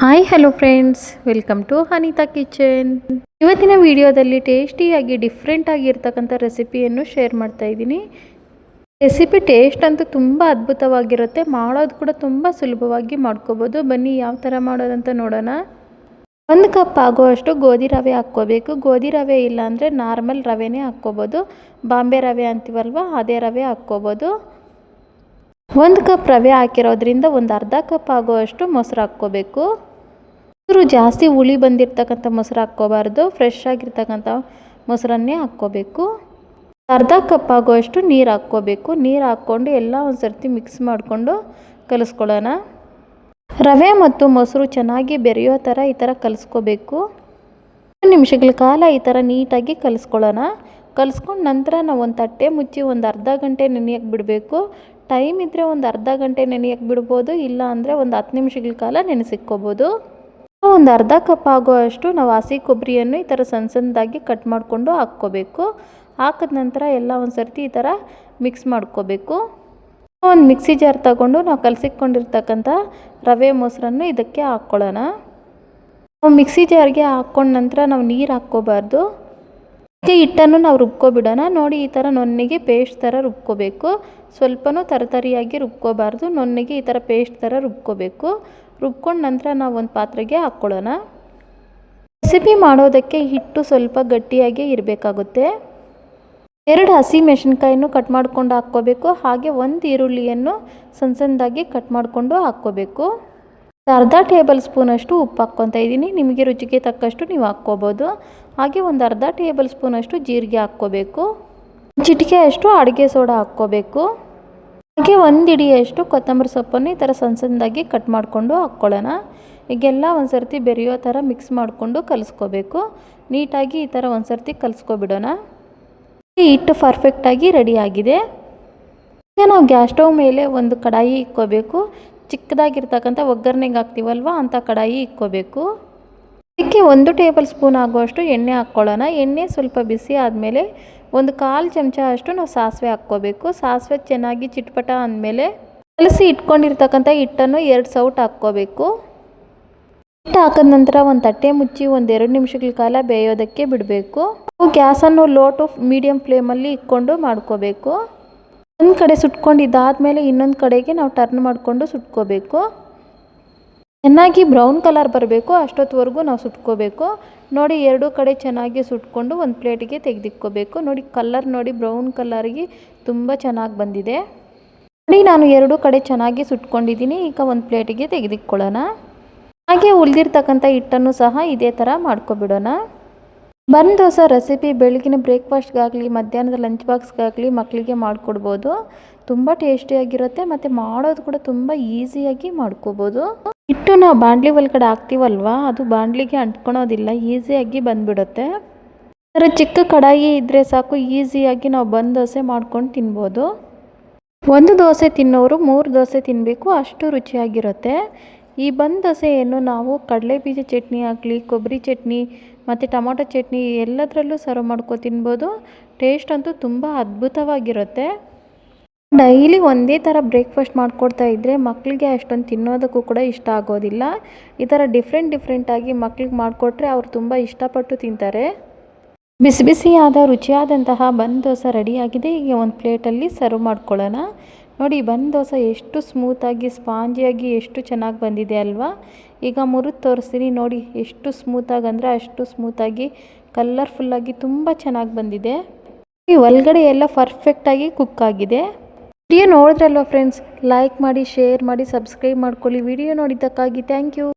Hi hello friends welcome to Anitha kitchen ಇವತ್ತಿನ ವಿಡಿಯೋದಲ್ಲಿ ಟೇಸ್ಟಿಯಾಗಿ ಡಿಫ್ರೆಂಟ್ ಆಗಿರ್ತಕ್ಕಂಥ ರೆಸಿಪಿಯನ್ನು ಶೇರ್ ಮಾಡ್ತಾ ಇದ್ದೀನಿ. ರೆಸಿಪಿ ಟೇಸ್ಟ್ ಅಂತೂ ತುಂಬ ಅದ್ಭುತವಾಗಿರುತ್ತೆ. ಮಾಡೋದು ಕೂಡ ತುಂಬ ಸುಲಭವಾಗಿ ಮಾಡ್ಕೋಬೋದು. ಬನ್ನಿ ಯಾವ ಥರ ಮಾಡೋದಂತ ನೋಡೋಣ. ಒಂದು ಕಪ್ ಆಗುವಷ್ಟು ಗೋಧಿ ರವೆ ಹಾಕ್ಕೋಬೇಕು. ಗೋಧಿ ರವೆ ಇಲ್ಲಾಂದರೆ ನಾರ್ಮಲ್ ರವೆನೇ ಹಾಕ್ಕೋಬೋದು. ಬಾಂಬೆ ರವೆ ಅಂತೀವಲ್ವ? ಅದೇ ರವೆ ಹಾಕ್ಕೋಬೋದು. ಒಂದು ಕಪ್ ರವೆ ಹಾಕಿರೋದ್ರಿಂದ ಒಂದು ಅರ್ಧ ಕಪ್ ಆಗುವಷ್ಟು ಮೊಸರು ಹಾಕ್ಕೋಬೇಕು. ಮೊಸರು ಜಾಸ್ತಿ ಹುಳಿ ಬಂದಿರ್ತಕ್ಕಂಥ ಮೊಸರು ಹಾಕ್ಕೋಬಾರ್ದು. ಫ್ರೆಶ್ ಆಗಿರ್ತಕ್ಕಂಥ ಮೊಸರನ್ನೇ ಹಾಕ್ಕೋಬೇಕು. ಅರ್ಧ ಕಪ್ ಆಗುವಷ್ಟು ನೀರು ಹಾಕ್ಕೋಬೇಕು. ನೀರು ಹಾಕ್ಕೊಂಡು ಎಲ್ಲ ಒಂದ್ಸರ್ತಿ ಮಿಕ್ಸ್ ಮಾಡಿಕೊಂಡು ಕಲಿಸ್ಕೊಳ್ಳೋಣ. ರವೆ ಮತ್ತು ಮೊಸರು ಚೆನ್ನಾಗಿ ಬೆರೆಯೋ ಥರ ಈ ಥರ ಕಲಿಸ್ಕೋಬೇಕು. ನಿಮಿಷಗಳ ಕಾಲ ಈ ಥರ ನೀಟಾಗಿ ಕಲಿಸ್ಕೊಳ್ಳೋಣ. ಕಲಿಸ್ಕೊಂಡು ನಂತರ ನಾವು ಒಂದು ತಟ್ಟೆ ಮುಚ್ಚಿ ಒಂದು ಅರ್ಧ ಗಂಟೆ ನೆನೆಯಕ್ಕೆ ಬಿಡಬೇಕು. ಟೈಮ್ ಇದ್ದರೆ ಒಂದು ಅರ್ಧ ಗಂಟೆ ನೆನೆಯಕ್ಕೆ ಬಿಡ್ಬೋದು, ಇಲ್ಲ ಅಂದರೆ ಒಂದು ಹತ್ತು ನಿಮಿಷಗಳ ಕಾಲ ನೆನೆಸಿಕ್ಕೋಬೋದು. ಒಂದು ಅರ್ಧ ಕಪ್ ಆಗುವಷ್ಟು ನಾವು ಹಸಿ ಕೊಬ್ಬರಿಯನ್ನು ಈ ಥರ ಸಣ್ಣ ಸಣ್ಣದಾಗಿ ಕಟ್ ಮಾಡಿಕೊಂಡು ಹಾಕ್ಕೋಬೇಕು. ಹಾಕಿದ ನಂತರ ಎಲ್ಲ ಒಂದು ಸರ್ತಿ ಈ ಥರ ಮಿಕ್ಸ್ ಮಾಡ್ಕೋಬೇಕು. ಒಂದು ಮಿಕ್ಸಿ ಜಾರ್ ತಗೊಂಡು ನಾವು ಕಲಸಿಕೊಂಡಿರ್ತಕ್ಕಂಥ ರವೆ ಮೊಸರನ್ನು ಇದಕ್ಕೆ ಹಾಕ್ಕೊಳ್ಳೋಣ. ಮಿಕ್ಸಿ ಜಾರ್ಗೆ ಹಾಕ್ಕೊಂಡ ನಂತರ ನಾವು ನೀರು ಹಾಕ್ಕೋಬಾರ್ದು. ಹಿಟ್ಟನ್ನು ನಾವು ರುಬ್ಕೊಬಿಡೋಣ. ನೋಡಿ ಈ ಥರ ನೊನ್ನೆಗೆ ಪೇಸ್ಟ್ ಥರ ರುಬ್ಕೋಬೇಕು. ಸ್ವಲ್ಪನೂ ತರತರಿಯಾಗಿ ರುಬ್ಕೋಬಾರ್ದು. ನೊನ್ನೆಗೆ ಈ ಥರ ಪೇಸ್ಟ್ ಥರ ರುಬ್ಕೋಬೇಕು. ರುಬ್ಕೊಂಡು ನಂತರ ನಾವು ಒಂದು ಪಾತ್ರೆಗೆ ಹಾಕ್ಕೊಳ್ಳೋಣ. ರೆಸಿಪಿ ಮಾಡೋದಕ್ಕೆ ಹಿಟ್ಟು ಸ್ವಲ್ಪ ಗಟ್ಟಿಯಾಗಿ ಇರಬೇಕಾಗುತ್ತೆ. ಎರಡು ಹಸಿ ಮೆಣಸಿನ್ಕಾಯನ್ನು ಕಟ್ ಮಾಡಿಕೊಂಡು ಹಾಕ್ಕೋಬೇಕು. ಹಾಗೆ ಒಂದು ಈರುಳ್ಳಿಯನ್ನು ಸಣ್ಣ ಸಣ್ಣದಾಗಿ ಕಟ್ ಮಾಡಿಕೊಂಡು ಹಾಕ್ಕೋಬೇಕು. ಅರ್ಧ ಟೇಬಲ್ ಸ್ಪೂನಷ್ಟು ಉಪ್ಪು ಹಾಕ್ಕೊತಾ ಇದ್ದೀನಿ. ನಿಮಗೆ ರುಚಿಗೆ ತಕ್ಕಷ್ಟು ನೀವು ಹಾಕ್ಕೋಬೋದು. ಹಾಗೆ ಒಂದು ಅರ್ಧ ಟೇಬಲ್ ಸ್ಪೂನಷ್ಟು ಜೀರಿಗೆ ಹಾಕ್ಕೋಬೇಕು. ಚಿಟಿಕೆ ಅಷ್ಟು ಅಡುಗೆ ಸೋಡಾ ಹಾಕ್ಕೋಬೇಕು. ಹಾಗೆ ಒಂದು ಇಡಿಯಷ್ಟು ಕೊತ್ತಂಬರಿ ಸೊಪ್ಪನ್ನು ಈ ಥರ ಸಣ್ಣ ಸಣ್ಣದಾಗಿ ಕಟ್ ಮಾಡಿಕೊಂಡು ಹಾಕ್ಕೊಳ್ಳೋಣ. ಈಗೆಲ್ಲ ಒಂದು ಸರ್ತಿ ಬೆರೆಯೋ ಥರ ಮಿಕ್ಸ್ ಮಾಡಿಕೊಂಡು ಕಲಿಸ್ಕೋಬೇಕು. ನೀಟಾಗಿ ಈ ಥರ ಒಂದು ಸರ್ತಿ ಕಲಿಸ್ಕೊಬಿಡೋಣ ಹಿಟ್ಟು ಪರ್ಫೆಕ್ಟಾಗಿ ರೆಡಿಯಾಗಿದೆ ಈಗ ನಾವು ಗ್ಯಾಸ್ ಸ್ಟವ್ ಮೇಲೆ ಒಂದು ಕಡಾಯಿ ಇಕ್ಕೋಬೇಕು. ಚಿಕ್ಕದಾಗಿರ್ತಕ್ಕಂಥ ಒಗ್ಗರಣೆಗೆ ಹಾಕ್ತೀವಲ್ವ ಅಂಥ ಕಡಾಯಿ ಇಕ್ಕೋಬೇಕು. ಅದಕ್ಕೆ ಒಂದು ಟೇಬಲ್ ಸ್ಪೂನ್ ಆಗುವಷ್ಟು ಎಣ್ಣೆ ಹಾಕ್ಕೊಳ್ಳೋಣ. ಎಣ್ಣೆ ಸ್ವಲ್ಪ ಬಿಸಿ ಆದಮೇಲೆ ಒಂದು ಕಾಲು ಚಮಚ ಅಷ್ಟು ನಾವು ಸಾಸಿವೆ ಹಾಕ್ಕೋಬೇಕು. ಸಾಸಿವೆ ಚೆನ್ನಾಗಿ ಚಿಟ್ಪಟ ಅಂದಮೇಲೆ ಕಲಸಿ ಇಟ್ಕೊಂಡಿರ್ತಕ್ಕಂಥ ಹಿಟ್ಟನ್ನು ಎರಡು ಸೌಟ್ ಹಾಕ್ಕೋಬೇಕು. ಹಿಟ್ಟು ಹಾಕಿದ ನಂತರ ಒಂದು ತಟ್ಟೆ ಮುಚ್ಚಿ ಒಂದು ಎರಡು ನಿಮಿಷಗಳ ಕಾಲ ಬೇಯೋದಕ್ಕೆ ಬಿಡಬೇಕು. ಗ್ಯಾಸನ್ನು ಲೋ ಟು ಮೀಡಿಯಮ್ ಫ್ಲೇಮಲ್ಲಿ ಇಟ್ಕೊಂಡು ಮಾಡ್ಕೋಬೇಕು. ಒಂದು ಕಡೆ ಸುಟ್ಕೊಂಡಿದ್ದಾದಮೇಲೆ ಇನ್ನೊಂದು ಕಡೆಗೆ ನಾವು ಟರ್ನ್ ಮಾಡಿಕೊಂಡು ಸುಟ್ಕೋಬೇಕು. ಚೆನ್ನಾಗಿ ಬ್ರೌನ್ ಕಲರ್ ಬರಬೇಕು ಅಷ್ಟೊತ್ತವರೆಗೂ ನಾವು ಸುಟ್ಕೋಬೇಕು. ನೋಡಿ ಎರಡೂ ಕಡೆ ಚೆನ್ನಾಗಿ ಸುಟ್ಕೊಂಡು ಒಂದು ಪ್ಲೇಟಿಗೆ ತೆಗೆದಿಕ್ಕೋಬೇಕು ನೋಡಿ ಕಲರ್ ನೋಡಿ ಬ್ರೌನ್ ಕಲ್ಲರಿಗೆ ತುಂಬ ಚೆನ್ನಾಗಿ ಬಂದಿದೆ. ನೋಡಿ ನಾನು ಎರಡೂ ಕಡೆ ಚೆನ್ನಾಗಿ ಸುಟ್ಕೊಂಡಿದ್ದೀನಿ, ಈಗ ಒಂದು ಪ್ಲೇಟಿಗೆ ತೆಗೆದಿಕ್ಕೊಳ್ಳೋಣ ಹಾಗೆ ಉಳಿದಿರ್ತಕ್ಕಂಥ ಹಿಟ್ಟನ್ನು ಸಹ ಇದೇ ಥರ ಮಾಡ್ಕೊಬಿಡೋಣ. ಬನ್ ದೋಸೆ ರೆಸಿಪಿ ಬೆಳಗಿನ ಬ್ರೇಕ್ಫಾಸ್ಟ್ಗಾಗಲಿ ಮಧ್ಯಾಹ್ನದ ಲಂಚ್ ಬಾಕ್ಸ್ಗಾಗಲಿ ಮಕ್ಕಳಿಗೆ ಮಾಡಿಕೊಡ್ಬೋದು. ತುಂಬ ಟೇಸ್ಟಿಯಾಗಿರುತ್ತೆ ಮತ್ತು ಮಾಡೋದು ಕೂಡ ತುಂಬ ಈಸಿಯಾಗಿ ಮಾಡ್ಕೋಬೋದು. ಹಿಟ್ಟು ನಾವು ಬಾಂಡ್ಲಿ ಒಳಗಡೆ ಹಾಕ್ತೀವಲ್ವಾ, ಅದು ಬಾಂಡ್ಲಿಗೆ ಅಂಟ್ಕೊಳೋದಿಲ್ಲ ಈಸಿಯಾಗಿ ಬಂದುಬಿಡುತ್ತೆ. ಅದರ ಚಿಕ್ಕ ಕಡಾಯಿ ಇದ್ದರೆ ಸಾಕು ಈಸಿಯಾಗಿ ನಾವು ಬಂದ್ ದೋಸೆ ಮಾಡ್ಕೊಂಡು ತಿನ್ಬೋದು. ಒಂದು ದೋಸೆ ತಿನ್ನೋರು ಮೂರು ದೋಸೆ ತಿನ್ನಬೇಕು ಅಷ್ಟು ರುಚಿಯಾಗಿರುತ್ತೆ. ಈ ಬಂದ ದೋಸೆಯನ್ನು ನಾವು ಕಡಲೆ ಬೀಜ ಚಟ್ನಿ ಆಗಲಿ, ಕೊಬ್ಬರಿ ಚಟ್ನಿ ಮತ್ತು ಟೊಮೊಟೊ ಚಟ್ನಿ ಎಲ್ಲದರಲ್ಲೂ ಸರ್ವ್ ಮಾಡ್ಕೊ ತಿನ್ಬೋದು. ಟೇಸ್ಟ್ ಅಂತೂ ತುಂಬ ಅದ್ಭುತವಾಗಿರುತ್ತೆ. ಡೈಲಿ ಒಂದೇ ಥರ ಬ್ರೇಕ್ಫಾಸ್ಟ್ ಮಾಡಿಕೊಡ್ತಾ ಇದ್ದರೆ ಮಕ್ಕಳಿಗೆ ಅಷ್ಟೊಂದು ತಿನ್ನೋದಕ್ಕೂ ಕೂಡ ಇಷ್ಟ ಆಗೋದಿಲ್ಲ. ಈ ಥರ ಡಿಫ್ರೆಂಟ್ ಡಿಫ್ರೆಂಟಾಗಿ ಮಕ್ಳಿಗೆ ಮಾಡಿಕೊಟ್ರೆ ಅವ್ರು ತುಂಬ ಇಷ್ಟಪಟ್ಟು ತಿಂತಾರೆ. ಬಿಸಿ ಬಿಸಿಯಾದ, ರುಚಿಯಾದಂತಹ ಬಂದ್ ದೋಸೆ ರೆಡಿಯಾಗಿದೆ ಈಗ ಒಂದು ಪ್ಲೇಟಲ್ಲಿ ಸರ್ವ್ ಮಾಡ್ಕೊಳ್ಳೋಣ. ನೋಡಿ, ಬಂದ ದೋಸೆ ಎಷ್ಟು ಸ್ಮೂತಾಗಿ ಸ್ಪಾಂಜಿಯಾಗಿ ಎಷ್ಟು ಚೆನ್ನಾಗಿ ಬಂದಿದೆ ಅಲ್ವಾ? ಈಗ ಮುರಿದು ತೋರಿಸ್ತೀನಿ ನೋಡಿ, ಎಷ್ಟು ಸ್ಮೂತಾಗಿ ಅಂದರೆ ಅಷ್ಟು ಸ್ಮೂತಾಗಿ ಕಲರ್ಫುಲ್ಲಾಗಿ ತುಂಬ ಚೆನ್ನಾಗಿ ಬಂದಿದೆ. ಈ ಒಳಗಡೆ ಎಲ್ಲ ಪರ್ಫೆಕ್ಟಾಗಿ ಕುಕ್ ಆಗಿದೆ. ವಿಡಿಯೋ ನೋಡಿದ್ರಲ್ವ ಫ್ರೆಂಡ್ಸ್ ಲೈಕ್ ಮಾಡಿ ಶೇರ್ ಮಾಡಿ ಸಬ್ಸ್ಕ್ರೈಬ್ ಮಾಡ್ಕೊಳ್ಳಿ. ವಿಡಿಯೋ ನೋಡಿದ್ದಕ್ಕಾಗಿ ಥ್ಯಾಂಕ್ ಯು